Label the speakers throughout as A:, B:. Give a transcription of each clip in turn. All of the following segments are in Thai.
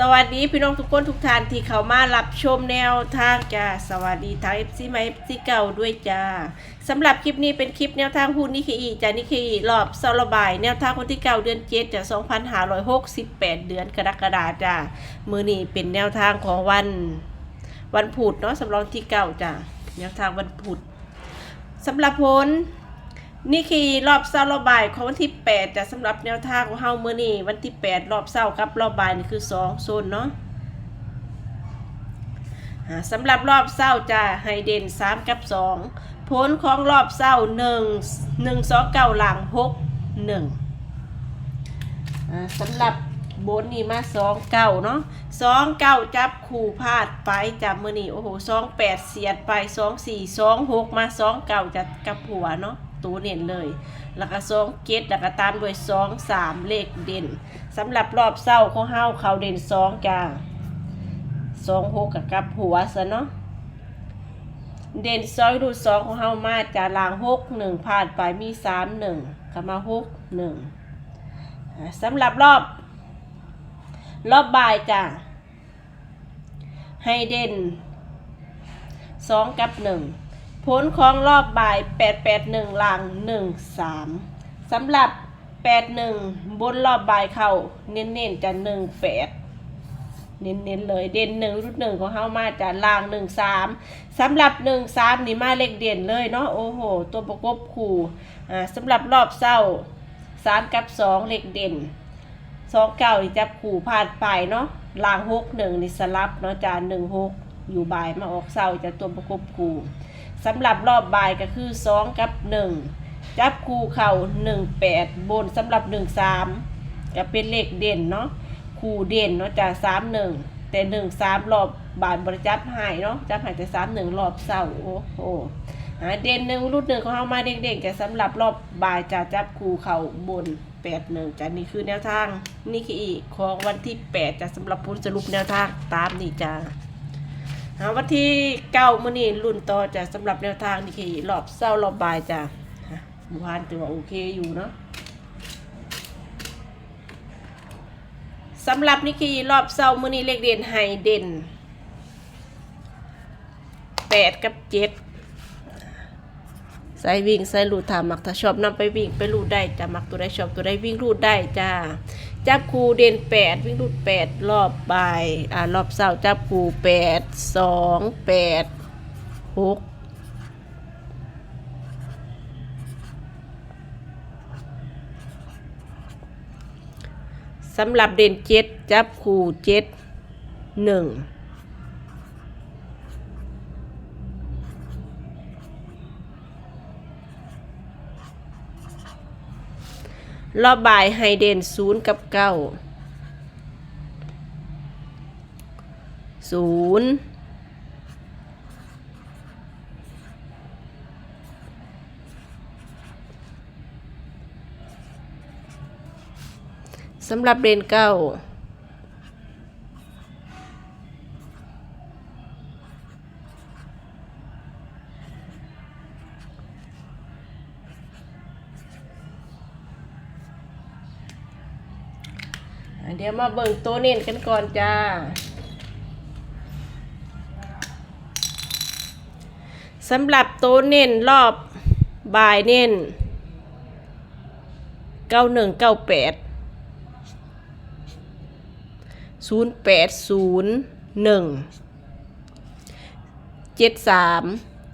A: สวัสดีพี่น้องทุกคนทุกท่านที่เข้ามารับชมแนวทางจ้าสวัสดีทาง FC มา FC เก่าด้วยจ้าสำหรับคลิปนี้เป็นคลิปแนวทางหุ้นนิเคอีจ้านิเคอีรอบซอลบาย แนวทางวันที่เก้าเดือนเจ็ดจาก2568 เดือนกรกฎาจ้ามือนี้เป็นแนวทางของวันวันพุธเนาะสำหรับที่เก้าจ้าแนวทางวันพุธสำหรับผล นี่คือรอบเศร้ารอบบ่ายของวันที่8จะสำหรับแนวทางของเฮาเมื้อนี้วันที่ 8 รอบเศร้ากับรอบบ่ายนี่คือ2โซนเนาะสำหรับรอบเศร้าจะให้เด่น3 กับ 2 ผลของรอบเศร้า 1 1 2 9หลัง6 1อ่าสำหรับบนนี่มา2เก้าเนาะ2เก้าจับคู่พลาดไปจับมือนี่โอ้โห2 8เสียดไป2 4 2 6มา2เก้าจะกับหัวเนาะ ตัวเน่นเลย แล้วก็สองเกตแล้วก็ตามด้วยสองสามเลขเด่นสำหรับรอบเศร้าของเฮาเขาเด่นสองจ้าสองหกกับกับหัวซะเนาะเด่นซอยรูดสองของเฮามาจากลางหกหนึ่งผ่านไปมีสามหนึ่งกลับมาหกหนึ่งสำหรับรอบ รอบบ่ายจ้าให้เด่นสองกับหนึ่ง ผลของรอบบ่าย 881หลัง13สำหรับ 81 บนรอบบ่ายเข้าเน้นๆจะ18เน้นๆเลยเด่นหนึ่งรุ่นหนึ่งของเฮามาจากล่าง13สำหรับ13นี่มาเลขเด่นเลยเนาะโอ้โห ตัวประกบคู่อ่าสำหรับรอบเศร้า3กับ2เลขเด่น2 9นี่จับคู่ผ่านไปเนาะล่าง6 1นี่สลับเนาะจาน1 6อยู่บ่ายมาออกเศร้าจะตัวประกบคู่ สำหรับรอบบ่ายก็คือ 2 กับ 1 จับคู่เข่า1 8 บนสำหรับ 1 3 ก็เป็นเลขเด่นเนาะคู่เด่นเนาะจาก3 1 แต่ 1 3 รอบบ่ายบริจับหายเนาะจับหายแต่ 3 1 รอบเศร้าโอ้โหเด่นหนึ่งรุ่นหนึ่งของเขามาเด็กๆแต่สำหรับรอบบ่ายจะจับคู่เข่าบน8 1จ้ะนี่คือแนวทางนี่คืออีกของวันที่8จะสำหรับผู้สรุปแนวทางตามนี่จ้า หาวันที่เก้ามื้อนี้รุ่นต่อจะสำหรับแนวทางนี่คือรอบเศร้ารอบบ่ายจ้ะฮะหมู่บ้านถือว่าโอเคอยู่เนาะสำหรับนิกีรอบเศร้ามื้อนี้เลขเด่นไฮเด่นแปดกับเจ็ด ใส่วิ่งใส่ลูดถามมักถ้าชอบนำไปวิ่งไปลูดได้จะมักตัวใดชอบตัวใดวิ่งลูดได้จ้าจับคูเด่นแปดวิ่งรูดแปดรอบบ่ายอ่ารอบเสาร์จับคูแปดสองแปดหกสำหรับเด่นเจ็ดจับคูเจ็ดหนึ่ง รอบบ่ายไฮเดนศูนย์กับเก้าศูนย์สำหรับเดนเก้า เดี๋ยวมาเบิ่งตัวเน้นกันก่อนจ้า สำหรับต๊ะเน้นรอบบ่ายเน้นเก้าหนึ่งเก้าแปดศูนย์แปดศูนย์หนึ่งเจ็ดสาม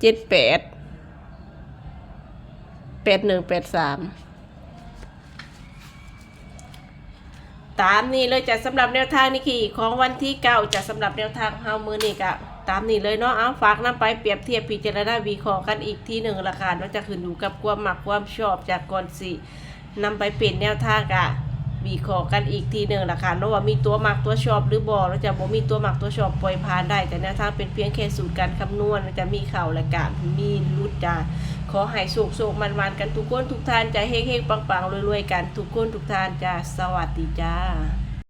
A: เจ็ดแปดแปดหนึ่งแปดสาม ตามนี้เลยจะสำหรับแนวทางนี่คือของวันที่เก้าจะสำหรับแนวทางเฮามือนี่กะตามนี้เลยเนาะเอาฝากนำไปเปรียบเทียบพิจารณาวิเคราะห์กันอีกที่หนึ่งราคาเนาะจะขึ้นอยู่กับความหมักความชอบจากก่อนสินำไปเปลี่ยนแนวทางกะ วิเคราะห์กันอีกทีหนึ่งนะคะเนาะว่ามีตัวหมักตัวชอบหรือบ่เราจะบ่มีตัวหมักตัวชอบปล่อยผ่านได้ แต่แนวทางเป็นเพียงแค่สูตรการคำนวณจะมีเข่าและกะมีรุดจ้าขอให้สุกสุกมันมันกันทุกคนทุกท่านจะเฮงเฮงๆปังรวยๆกันทุกคนทุกท่านจ้าสวัสดีจ้า